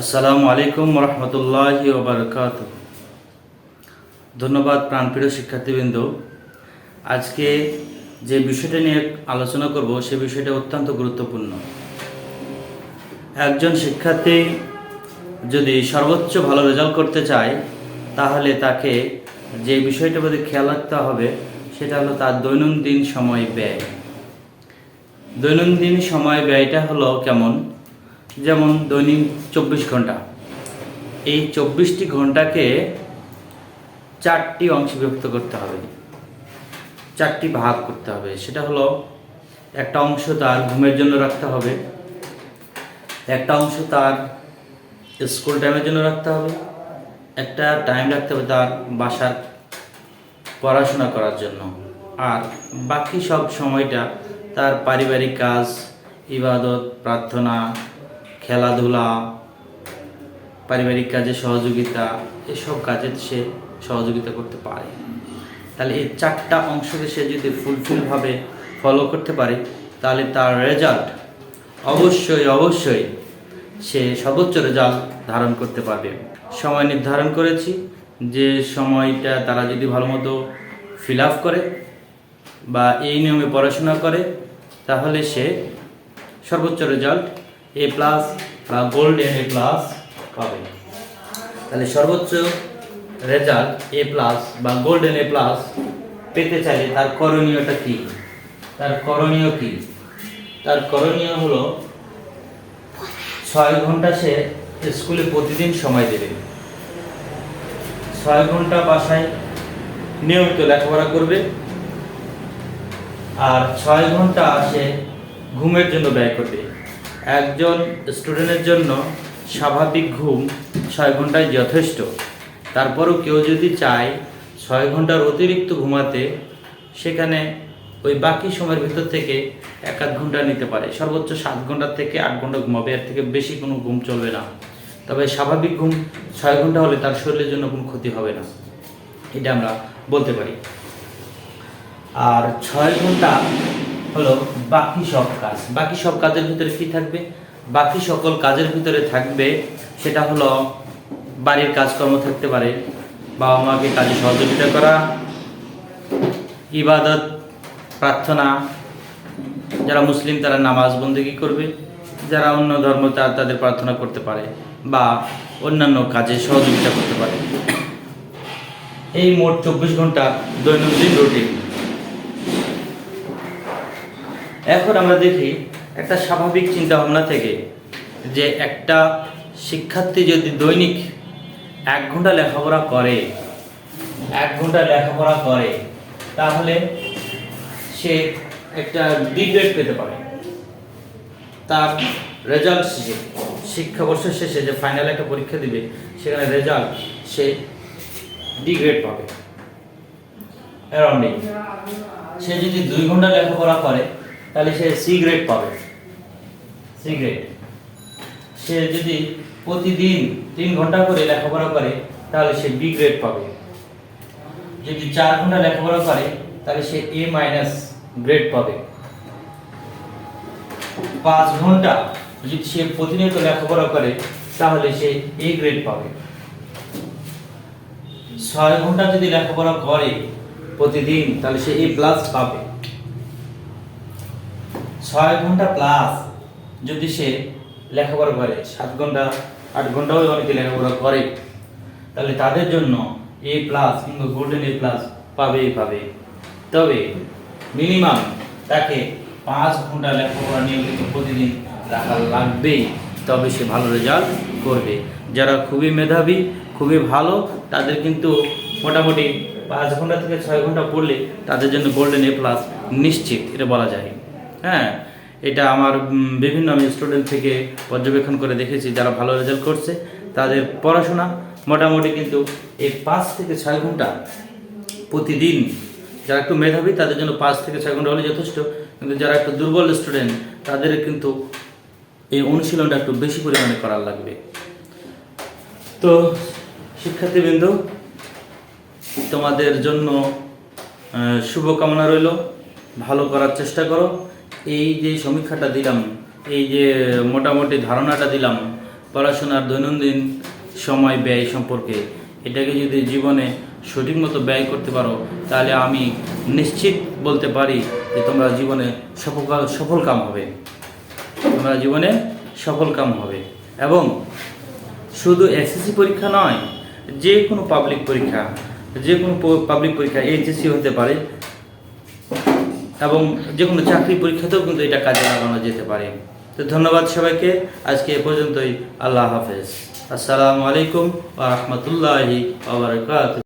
আসসালামু আলাইকুম রহমতুল্লাহ ওবরকাত ধন্যবাদ প্রাণপ্রিয় শিক্ষার্থীবৃন্দ। আজকে যে বিষয়টা নিয়ে আলোচনা করব, সে বিষয়টা অত্যন্ত গুরুত্বপূর্ণ। একজন শিক্ষার্থী যদি সর্বোচ্চ ভালো রেজাল্ট করতে চায়, তাহলে তাকে যে বিষয়টার প্রতি খেয়াল রাখতে হবে, সেটা হলো তার দৈনন্দিন সময় ব্যয়। দৈনন্দিন সময় ব্যয়টা হলো কেমন? যেমন দৈনিক চব্বিশ ঘণ্টা। এই চব্বিশটি ঘন্টাকে চারটি অংশে বিভক্ত করতে হবে। চারটি ভাগ করতে হবে। সেটা হলো, একটা অংশ তার ঘুমের জন্য রাখতে হবে, একটা অংশ তার স্কুল টাইমের জন্য রাখতে হবে, একটা টাইম রাখতে হবে তার বাসার পড়াশোনা করার জন্য। আর বাকি সব সময়টা তার পারিবারিক কাজ, ইবাদত, প্রার্থনা খেলাধুলা, পারিবারিক কাজে সহযোগিতা, এসব কাজে সে সহযোগিতা করতে পারে। তাহলে এই চারটা অংশকে সে যদি ফুলফিলভাবে ফলো করতে পারে, তাহলে তার রেজাল্ট অবশ্যই অবশ্যই সে সর্বোচ্চ রেজাল্ট ধারণ করতে পারবে। সময় নির্ধারণ করেছি, যে সময়টা তারা যদি ভালো মতো ফিল আপ করে বা এই নিয়মে পড়াশোনা করে, তাহলে সে সর্বোচ্চ রেজাল্ট এ প্লাস বা গোল্ডেন এ প্লাস পাবে তাহলে সর্বোচ্চ রেজাল্ট এ প্লাস বা গোল্ডেন এ প্লাস পেতে চাইলে তার করণীয়টা কি? তার করণীয় কি? তার করণীয় হলো ছয় ঘণ্টা সে স্কুলে প্রতিদিন সময় দেবে। ছয় ঘণ্টা বাসায় নিয়মিত লেখাপড়া করবে আর ছয় ঘণ্টা সে ঘুমের জন্য ব্যয় করবে। একজন স্টুডেন্টের জন্য স্বাভাবিক ঘুম ছয় ঘন্টায় যথেষ্ট। তারপরও কেউ যদি চায় ছয় ঘণ্টার অতিরিক্ত ঘুমাতে, সেখানে ওই বাকি সময়ের ভিতর থেকে এক আধ ঘণ্টা নিতে পারে। সর্বোচ্চ সাত ঘণ্টা থেকে আট ঘণ্টা ঘুমাবে, এর থেকে বেশি কোনো ঘুম চলবে না। তবে স্বাভাবিক ঘুম ছয় ঘণ্টা হলে তার শরীরের জন্য কোনো ক্ষতি হবে না। এটা আমরা বলতে পারি। আর ছয় ঘণ্টা হলো বাকি সব কাজ। বাকি সব কাজের ভিতরে কি থাকবে? বাকি সকল কাজের ভিতরে থাকবে, সেটা হলো বাড়ির কাজকর্ম থাকতে পারে, বাবা মাকে কাজে সহযোগিতা করা, ইবাদত, প্রার্থনা, যারা মুসলিম তারা নামাজ বন্দেগি করবে, যারা অন্য ধর্ম তারা তাদের প্রার্থনা করতে পারে বা অন্যান্য কাজে সহযোগিতা করতে পারে। এই মোট চব্বিশ ঘণ্টা দৈনন্দিন রুটিন এখন আমরা দেখি একটা স্বাভাবিক চিন্তা ভাবনা থেকে যে একটা শিক্ষার্থী যদি দৈনিক এক ঘণ্টা লেখাপড়া করে, এক ঘণ্টা লেখাপড়া করে, তাহলে সে একটা ডিগ্রেড পেতে পারে। তার রেজাল্ট শেষে শিক্ষাবর্ষের শেষে যে ফাইনাল একটা পরীক্ষা দিবে, সেখানে রেজাল্ট সে ডিগ্রেড পাবে। অ্যারাউন্ডিং সে যদি দুই ঘণ্টা লেখাপড়া করে তাহলে সে সি গ্রেড পাবে। সি গ্রেড সে যদি প্রতিদিন তিন ঘণ্টা করে লেখাপড়া করে, তাহলে সে বি গ্রেড পাবে। যদি চার ঘণ্টা লেখাপড়া করে, তাহলে সে এ মাইনাস গ্রেড পাবে। পাঁচ ঘণ্টা যদি সে প্রতিনিয়ত লেখাপড়া করে, তাহলে সে এ গ্রেড পাবে। ছয় ঘণ্টা যদি লেখাপড়া করে প্রতিদিন, তাহলে সে এ প্লাস পাবে। ছয় ঘণ্টা প্লাস যদি সে লেখাপড়া করে, সাত ঘণ্টা, আট ঘন্টাও অনেকে লেখাপড়া করে, তাহলে তাদের জন্য এ প্লাস কিংবা গোল্ডেন এ প্লাস পাবেই পাবে। তবে মিনিমাম তাকে পাঁচ ঘণ্টা লেখাপড়া নিয়মিত প্রতিদিন রাখা লাগবেই তবে সে ভালো রেজাল্ট করবে। যারা খুবই মেধাবী, খুবই ভালো, তাদের কিন্তু মোটামুটি পাঁচ ঘণ্টা থেকে ছয় ঘণ্টা পড়লে তাদের জন্য গোল্ডেন এ প্লাস নিশ্চিত, এটা বলা যায়। হ্যাঁ এটা আমার বিভিন্ন আমি স্টুডেন্ট থেকে পর্যবেক্ষণ করে দেখেছি, যারা ভালো রেজাল্ট করছে, তাদের পড়াশোনা মোটামুটি কিন্তু এই পাঁচ থেকে ছয় ঘণ্টা প্রতিদিন যারা একটু মেধাবী, তাদের জন্য পাঁচ থেকে ছয় ঘণ্টা হলে যথেষ্ট। কিন্তু যারা একটু দুর্বল স্টুডেন্ট তাদের কিন্তু এই অনুশীলনটা একটু বেশি পরিমাণে করার লাগবে। তো, শিক্ষার্থীবৃন্দ, তোমাদের জন্য শুভকামনা রইল। ভালো করার চেষ্টা করো। এই যে সমীক্ষাটা দিলাম, এই যে মোটামুটি ধারণাটা দিলাম, পড়াশোনার দৈনন্দিন সময় ব্যয় সম্পর্কে, এটাকে যদি জীবনে সঠিক মতো ব্যয় করতে পারো, তাহলে আমি নিশ্চিত বলতে পারি যে তোমরা জীবনে সফল সফল কাম হবে। তোমরা জীবনে সফল কাম হবে। এবং শুধু এসএসসি পরীক্ষা নয়, যে কোনো পাবলিক পরীক্ষা, যে কোনো পাবলিক পরীক্ষা এইচএসসি হতে পারে এবং যে কোনো চাকরি পরীক্ষাতেও কিন্তু এটা কাজে লাগানো যেতে পারে। তো ধন্যবাদ সবাইকে। আজকে এ পর্যন্তই। আল্লাহ হাফেজ। আসসালামু আলাইকুম ওয়া রাহমাতুল্লাহি